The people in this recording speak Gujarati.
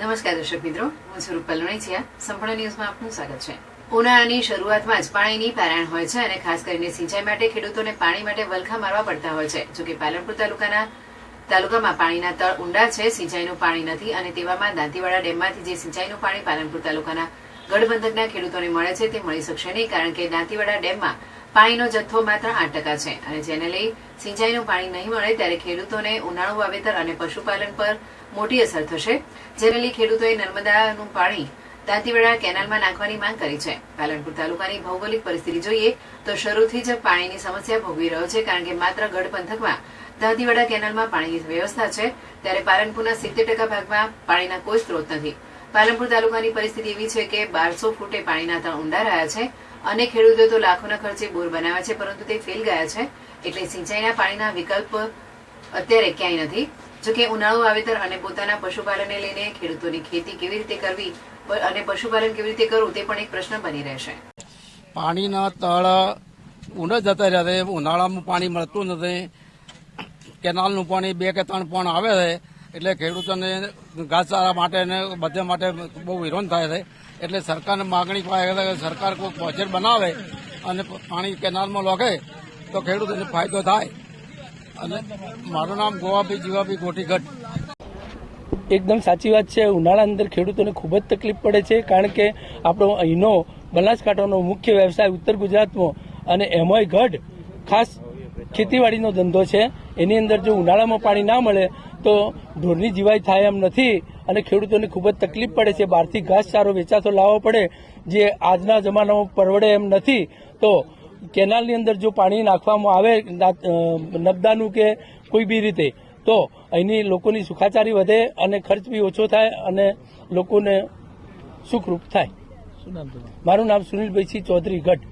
નમસ્કાર દર્શક મિત્રો, હું સ્વરૂપ રૂપલ રણીચિયા સંપૂર્ણ ન્યૂઝમાં આપનું સ્વાગત છે. ઉનાળાની શરૂઆતમાં જ પાણીની પારાયણ હોય છે અને ખાસ કરીને સિંચાઈ માટે ખેડૂતોને પાણી માટે વલખા મારવા પડતા હોય છે. જોકે પાલનપુર તાલુકાના, તાલુકામાં પાણીના તળ ઊંડા છે, સિંચાઈનું પાણી નથી અને તેવામાં દાંતીવાડા ડેમમાંથી જે સિંચાઈનું પાણી પાલનપુર તાલુકાના ગઢબંધકના ખેડૂતોને મળે છે તે મળી શકશે નહીં કારણ કે દાંતીવાડા ડેમમાં પાણીનો જથ્થો માત્ર આઠ ટકા છે અને જેને લઈ સિંચાઈનું પાણી નહીં મળે ત્યારે ખેડૂતોને ઉનાળુ વાવેતર અને પશુપાલન પર મોટી અસર થશે, જેને લઈ ખેડૂતોએ નર્મદાનું પાણી દાંતીવાડા કેનાલમાં નાખવાની માંગ કરી છે. પાલનપુર તાલુકાની ભૌગોલિક પરિસ્થિતિ જોઈએ તો શરૂથી જ પાણીની સમસ્યા ભોગવી રહ્યો છે કારણ કે માત્ર ગઢ પંથકમાં દાંતીવાડા કેનાલમાં પાણીની વ્યવસ્થા છે, ત્યારે પાલનપુરના સિત્તેર ટકા ભાગમાં પાણીના કોઈ સ્ત્રોત નથી. પાલનપુર તાલુકાની પરિસ્થિતિ એવી છે કે બારસો ફૂટે પાણીના તળ ઊંડા રહ્યા છે અને ખેડૂતોએ તો લાખોના ખર્ચે બોર બનાવ્યા છે, પરંતુ તે ફેલ ગયા છે. એટલે સિંચાઈના પાણીના વિકલ્પ અત્યારે ક્યાંય નથી. જોકે ઉનાળુ વાવેતર અને પોતાના પશુપાલનને લઈને ખેડૂતોની ખેતી કેવી રીતે કરવી અને પશુપાલન કેવી રીતે કરવું તે પણ એક પ્રશ્ન બની રહેશે. પાણીના તળ ઊંડા જતા રહ્યા છે. ઉનાળામાં પાણી મળતું નથી. કેનાલનું પાણી બે કે ત્રણ પણ આવે છે. એટલે ખેડૂતોને ઘાસચારા માટે ને બધા માટે બહુ વિરોધ થાય છે. એટલે સરકારને માગણી પાસે સરકાર કોઈ પ્રોજેક્ટ બનાવે અને પાણી કેનાલમાં લોકે તો ખેડૂતોને ફાયદો થાય. અને મારું નામ ગોવાભી જીવાભી ગોટીગઢ એકદમ સાચી વાત છે. ઉનાળા અંદર ખેડૂતોને ખૂબ જ તકલીફ પડે છે કારણ કે આપણો અહીંનો બનાસકાંઠાનો મુખ્ય વ્યવસાય ઉત્તર ગુજરાતમાં અને એમાંય ગઢ, ખાસ ખેતીવાડીનો ધંધો છે એની અંદર જો ઉનાળામાં પાણી ના મળે તો ઢોરની જીવાય થાય એમ નથી અને ખેડૂતોને ખૂબ જ તકલીફ પડે છે. બહારથી ઘાસચારો વેચાતો લાવવો પડે જે આજના જમાનામાં પરવડે એમ નથી. તો કેનાલની અંદર જો પાણી નાખવામાં આવે નબદાનું કે કોઈ બી રીતે તો અહીંની લોકોની સુખાચારી વધે અને ખર્ચ બી ઓછો થાય અને લોકોને સુખરૂપ થાય. મારું નામ સુનિલભાઈ સિંહ ચૌધરી ગઢ.